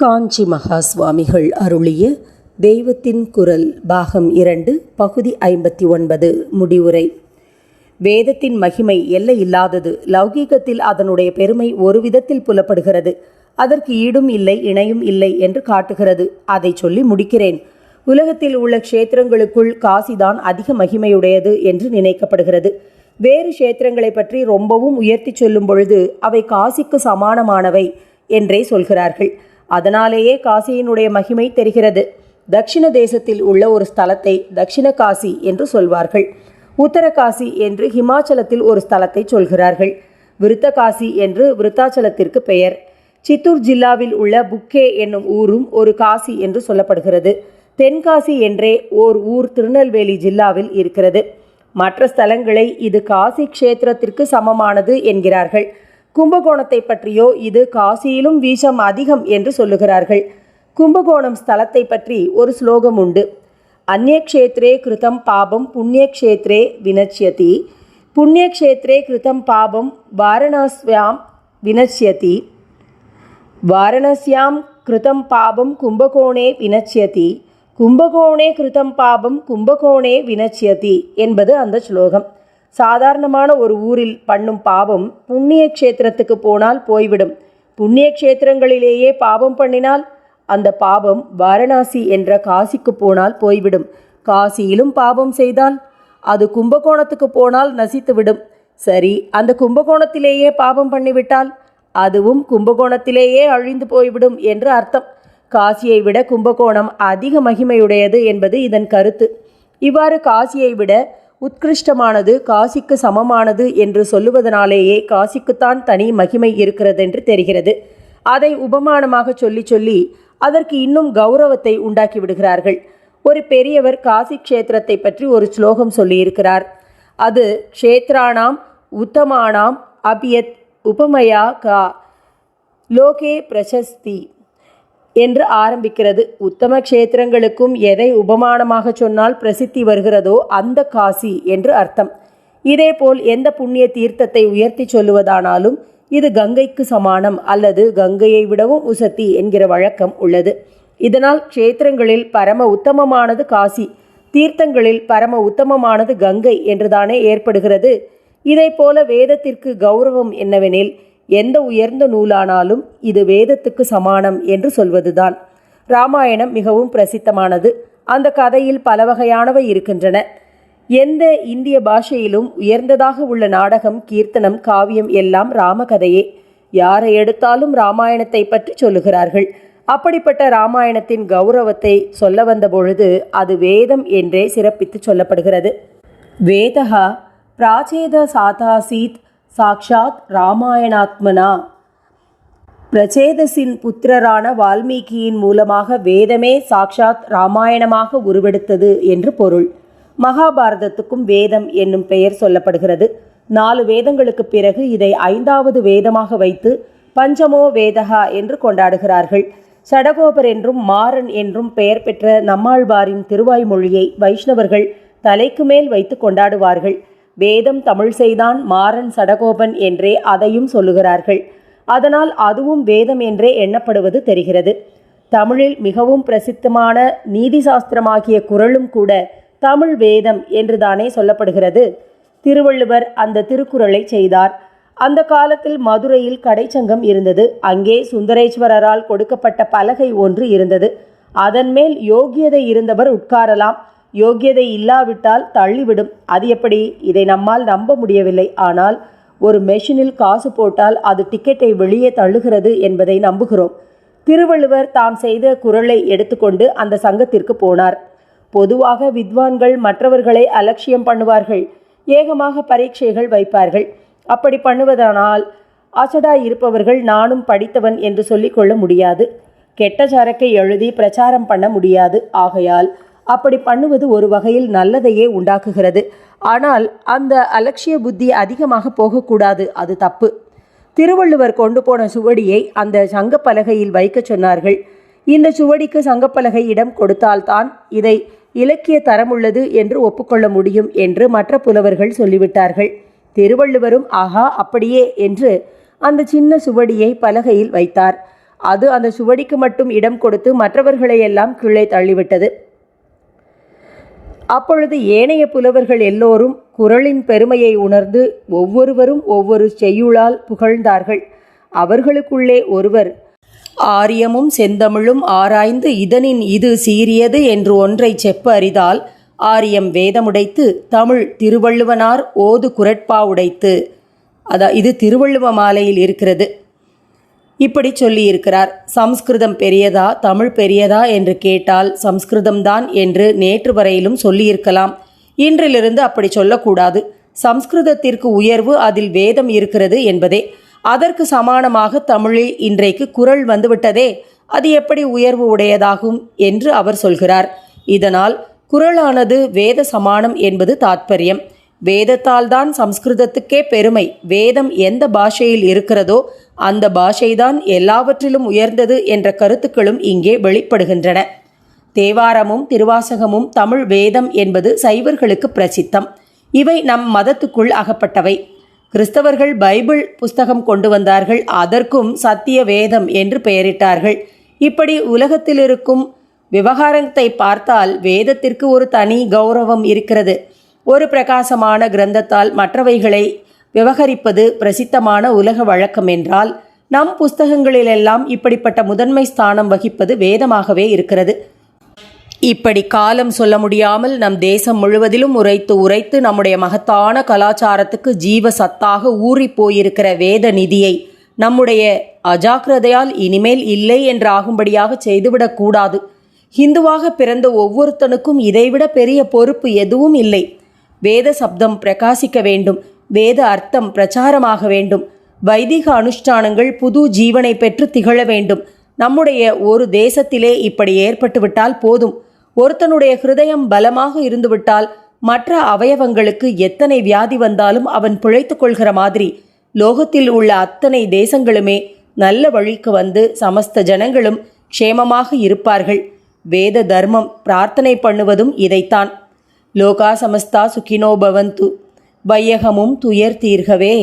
காஞ்சி மகா சுவாமிகள் அருளிய தெய்வத்தின் குரல் பாகம் இரண்டு பகுதி ஐம்பத்தி ஒன்பது முடிவுரை. வேதத்தின் மகிமை எல்லை இல்லாதது லௌகீகத்தில் அதனுடைய பெருமை ஒரு விதத்தில் புலப்படுகிறது. அதற்கு ஈடும் இல்லை இணையும் இல்லை என்று காட்டுகிறது. அதை சொல்லி முடிக்கிறேன். உலகத்தில் உள்ள க்ஷேத்திரங்களுக்குள் காசிதான் அதிக மகிமையுடையது என்று நினைக்கப்படுகிறது. வேறு க்ஷேத்திரங்களை பற்றி ரொம்பவும் உயர்த்தி சொல்லும் பொழுது அவை காசிக்கு சமானமானவை என்றே சொல்கிறார்கள். அதனாலேயே காசியினுடைய மகிமை தெரிகிறது. தக்ஷிண தேசத்தில் உள்ள ஒரு ஸ்தலத்தை தக்ஷிண காசி என்று சொல்வார்கள். உத்தரகாசி என்று ஹிமாச்சலத்தில் ஒரு ஸ்தலத்தை சொல்கிறார்கள். விருத்தகாசி என்று விருத்தாச்சலத்திற்கு பெயர். சித்தூர் ஜில்லாவில் உள்ள புக்கே என்னும் ஊரும் ஒரு காசி என்று சொல்லப்படுகிறது. தென்காசி என்றே ஓர் ஊர் திருநெல்வேலி ஜில்லாவில் இருக்கிறது. மற்ற ஸ்தலங்களை இது காசி க்ஷேத்திரத்திற்கு சமமானது என்கிறார்கள். கும்பகோணத்தை பற்றியோ இது காசியிலும் வீசம் அதிகம் என்று சொல்லுகிறார்கள். கும்பகோணம் ஸ்தலத்தை பற்றி ஒரு ஸ்லோகம் உண்டு. அந்நியக்ஷேத்ரே கிருதம் பாபம் புண்ணியக்ஷேத்ரே வினச்சியதி. புண்ணியக்ஷேத்ரே கிருதம் பாபம் வாரணாஸ்யாம் வினச்சியதி. வாரணஸ்யாம் கிருதம் பாபம் கும்பகோணே வினச்சியதி. கும்பகோணே கிருதம் பாபம் கும்பகோணே வினச்சியதி என்பது அந்த ஸ்லோகம். சாதாரணமான ஒரு ஊரில் பண்ணும் பாவம் புண்ணிய க்ஷேத்திரத்துக்கு போனால் போய்விடும். புண்ணிய க்ஷேத்திரங்களிலேயே பாவம் பண்ணினால் அந்த பாவம் வாரணாசி என்ற காசிக்கு போனால் போய்விடும். காசியிலும் பாவம் செய்தால் அது கும்பகோணத்துக்கு போனால் நசித்துவிடும். சரி அந்த கும்பகோணத்திலேயே பாவம் பண்ணிவிட்டால் அதுவும் கும்பகோணத்திலேயே அழிந்து போய்விடும் என்று அர்த்தம். காசியை விட கும்பகோணம் அதிக மகிமையுடையது என்பது இதன் கருத்து. இவ்வாறு காசியை விட உத்கிருஷ்டமானது காசிக்கு சமமானது என்று சொல்லுவதனாலேயே காசிக்குத்தான் தனி மகிமை இருக்கிறதென்று தெரிகிறது. அதை உபமானமாக சொல்லி சொல்லி அதற்கு இன்னும் கௌரவத்தை உண்டாக்கி விடுகிறார்கள். ஒரு பெரியவர் காசி க்ஷேத்திரத்தை பற்றி ஒரு ஸ்லோகம் சொல்லியிருக்கிறார். அது க்ஷேத்ராணாம் உத்தமானாம் அபியத் உபமயா கா லோகே பிரசஸ்தி. என்று ஆரம்பிக்கிறது. உத்தம க்ஷேத்திரங்களுக்கும் எதை உபமானமாக சொன்னால் பிரசித்தி வருகிறதோ அந்த காசி என்று அர்த்தம். இதேபோல் எந்த புண்ணிய தீர்த்தத்தை உயர்த்தி சொல்லுவதானாலும் இது கங்கைக்கு சமானம் அல்லது கங்கையை விடவும் உசத்தி என்கிற வழக்கம் உள்ளது. இதனால் க்ஷேத்திரங்களில் பரம உத்தமமானது காசி தீர்த்தங்களில் பரம உத்தமமானது கங்கை என்றுதானே ஏற்படுகிறது. இதைப்போல வேதத்திற்கு கௌரவம் என்னவெனில் எந்த உயர்ந்த நூலானாலும் இது வேதத்துக்கு சமானம் என்று சொல்வதுதான். ராமாயணம் மிகவும் பிரசித்தமானது. அந்த கதையில் பல வகையானவை இருக்கின்றன. எந்த இந்திய பாஷையிலும் உயர்ந்ததாக உள்ள நாடகம் கீர்த்தனம் காவியம் எல்லாம் ராமகதையே. யாரை எடுத்தாலும் ராமாயணத்தை பற்றி சொல்லுகிறார்கள். அப்படிப்பட்ட ராமாயணத்தின் கௌரவத்தை சொல்ல வந்த பொழுது அது வேதம் என்றே சிறப்பித்து சொல்லப்படுகிறது. வேதகா பிராச்சேத சாதாசீத் சாக்ஷாத் ராமாயணாத்மனா? பிரச்சேதசின் புத்திரரான வால்மீகியின் மூலமாக வேதமே சாக்ஷாத் ராமாயணமாக உருவெடுத்தது என்று பொருள். மகாபாரதத்துக்கும் வேதம் என்னும் பெயர் சொல்லப்படுகிறது. நாலு வேதங்களுக்கு பிறகு இதை ஐந்தாவது வேதமாக வைத்து பஞ்சமோ வேதகா என்று கொண்டாடுகிறார்கள். சடகோபர் என்றும் மாறன் என்றும் பெயர் பெற்ற நம்மாழ்வாரின் திருவாய்மொழியை வைஷ்ணவர்கள் தலைக்கு மேல் வைத்து கொண்டாடுவார்கள். வேதம் தமிழ் செய்தான் மாறன் சடகோபன் என்றே அதையும் சொல்லுகிறார்கள். அதனால் அதுவும் வேதம் என்றே எண்ணப்படுவது தெரிகிறது. தமிழில் மிகவும் பிரசித்தமான நீதி சாஸ்திரமாகிய குரலும் கூட தமிழ் வேதம் என்றுதானே சொல்லப்படுகிறது. திருவள்ளுவர் அந்த திருக்குறளை செய்தார். அந்த காலத்தில் மதுரையில் கடைச்சங்கம் இருந்தது. அங்கே சுந்தரேஸ்வரரால் கொடுக்கப்பட்ட பலகை ஒன்று இருந்தது. அதன் மேல் யோகியதை இருந்தவர் உட்காரலாம். யோக்கியதை இல்லாவிட்டால் தள்ளிவிடும். அது எப்படி? இதை நம்மால் நம்ப முடியவில்லை. ஆனால் ஒரு மெஷினில் காசு போட்டால் அது டிக்கெட்டை வெளியே தள்ளுகிறது என்பதை நம்புகிறோம். திருவள்ளுவர் தாம் செய்த குரலை எடுத்துக்கொண்டு அந்த சங்கத்திற்கு போனார். பொதுவாக வித்வான்கள் மற்றவர்களை அலட்சியம் பண்ணுவார்கள். ஏகமாக பரீட்சைகள் வைப்பார்கள். அப்படி பண்ணுவதானால் அசடா இருப்பவர்கள் நானும் படித்தவன் என்று சொல்லிக்கொள்ள முடியாது. கெட்ட சரக்கை எழுதி பிரச்சாரம் பண்ண முடியாது. ஆகையால் அப்படி பண்ணுவது ஒரு வகையில் நல்லதையே உண்டாக்குகிறது. ஆனால் அந்த அலட்சிய புத்தி அதிகமாக போகக்கூடாது அது தப்பு. திருவள்ளுவர் கொண்டு போன சுவடியை அந்த சங்கப்பலகையில் வைக்க சொன்னார்கள். இந்த சுவடிக்கு சங்கப்பலகை இடம் கொடுத்தால்தான் இதை இலக்கிய தரமுள்ளது என்று ஒப்புக்கொள்ள முடியும் என்று மற்ற புலவர்கள் சொல்லிவிட்டார்கள். திருவள்ளுவரும் ஆஹா அப்படியே என்று அந்த சின்ன சுவடியை பலகையில் வைத்தார். அது அந்த சுவடிக்கு மட்டும் இடம் கொடுத்து மற்றவர்களையெல்லாம் கீழே தள்ளிவிட்டது. அப்பொழுது ஏனைய புலவர்கள் எல்லோரும் குரலின் பெருமையை உணர்ந்து ஒவ்வொருவரும் ஒவ்வொரு செய்யுளால் புகழ்ந்தார்கள். அவர்களுக்குள்ளே ஒருவர் ஆரியமும் செந்தமிழும் ஆராய்ந்து இதனின் இது சீரியது என்று ஒன்றை செப்ப அறிதால் ஆரியம் வேதமுடைத்து தமிழ் திருவள்ளுவனார் ஓது குரட்பா உடைத்து அதா இது திருவள்ளுவ மாலையில் இருக்கிறது. இப்படி சொல்லியிருக்கிறார். சம்ஸ்கிருதம் பெரியதா? தமிழ் பெரியதா? என்று கேட்டால் சம்ஸ்கிருதம்தான் என்று நேற்று வரையிலும் சொல்லியிருக்கலாம். இன்றிலிருந்து அப்படி சொல்லக்கூடாது. சம்ஸ்கிருதத்திற்கு உயர்வு அதில் வேதம் இருக்கிறது என்பதே. அதற்கு சமானமாக தமிழில் இன்றைக்கு குரல் வந்துவிட்டதே. அது எப்படி உயர்வு உடையதாகும் என்று அவர் சொல்கிறார். இதனால் குரலானது வேத சமானம் என்பது தாத்பரியம். வேதத்தால் தான் சம்ஸ்கிருதத்துக்கே பெருமை. வேதம் எந்த பாஷையில் இருக்கிறதோ அந்த பாஷைதான் எல்லாவற்றிலும் உயர்ந்தது என்ற கருத்துக்களும் இங்கே வெளிப்படுகின்றன. தேவாரமும் திருவாசகமும் தமிழ் வேதம் என்பது சைவர்களுக்கு பிரசித்தம். இவை நம் மதத்துக்குள் அகப்பட்டவை. கிறிஸ்தவர்கள் பைபிள் புஸ்தகம் கொண்டு வந்தார்கள். அதற்கும் சத்திய வேதம் என்று பெயரிட்டார்கள். இப்படி உலகத்தில் இருக்கும் விவகாரத்தை பார்த்தால் வேதத்திற்கு ஒரு தனி கௌரவம் இருக்கிறது. ஒரு பிரகாசமான கிரந்தத்தால் மற்றவைகளை விவகரிப்பது பிரசித்தமான உலக வழக்கம் என்றால் நம் புஸ்தகங்களிலெல்லாம் இப்படிப்பட்ட முதன்மை ஸ்தானம் வகிப்பது வேதமாகவே இருக்கிறது. இப்படி காலம் சொல்ல முடியாமல் நம் தேசம் முழுவதிலும் உரைத்து உரைத்து நம்முடைய மகத்தான கலாச்சாரத்துக்கு ஜீவ சத்தாக ஊறிப் போயிருக்கிற வேத நிதியை நம்முடைய அஜாக்கிரதையால் இனிமேல் இல்லை என்று ஆகும்படியாக செய்துவிடக்கூடாது ஹிந்துவாக பிறந்த ஒவ்வொருத்தனுக்கும் இதைவிட பெரிய பொறுப்பு எதுவும் இல்லை. வேத சப்தம் பிரகாசிக்க வேண்டும். வேத அர்த்தம் பிரச்சாரமாக வேண்டும். வைதிக அனுஷ்டானங்கள் புது ஜீவனை பெற்று திகழ வேண்டும். நம்முடைய ஒரு தேசத்திலே இப்படி ஏற்பட்டுவிட்டால் போதும். ஒருத்தனுடைய ஹிருதயம் பலமாக இருந்துவிட்டால் மற்ற அவயவங்களுக்கு எத்தனை வியாதி வந்தாலும் அவன் பிழைத்துக்கொள்கிற மாதிரி. லோகத்தில் உள்ள அத்தனை தேசங்களுமே நல்ல வழிக்கு வந்து சமஸ்த ஜனங்களும் க்ஷேமமாக இருப்பார்கள். வேத தர்மம் பிரார்த்தனை பண்ணுவதும் இதைத்தான். லோகா சமஸ்தா சுகினோ பவந்து வையகமும் துயர் தீர்கவே.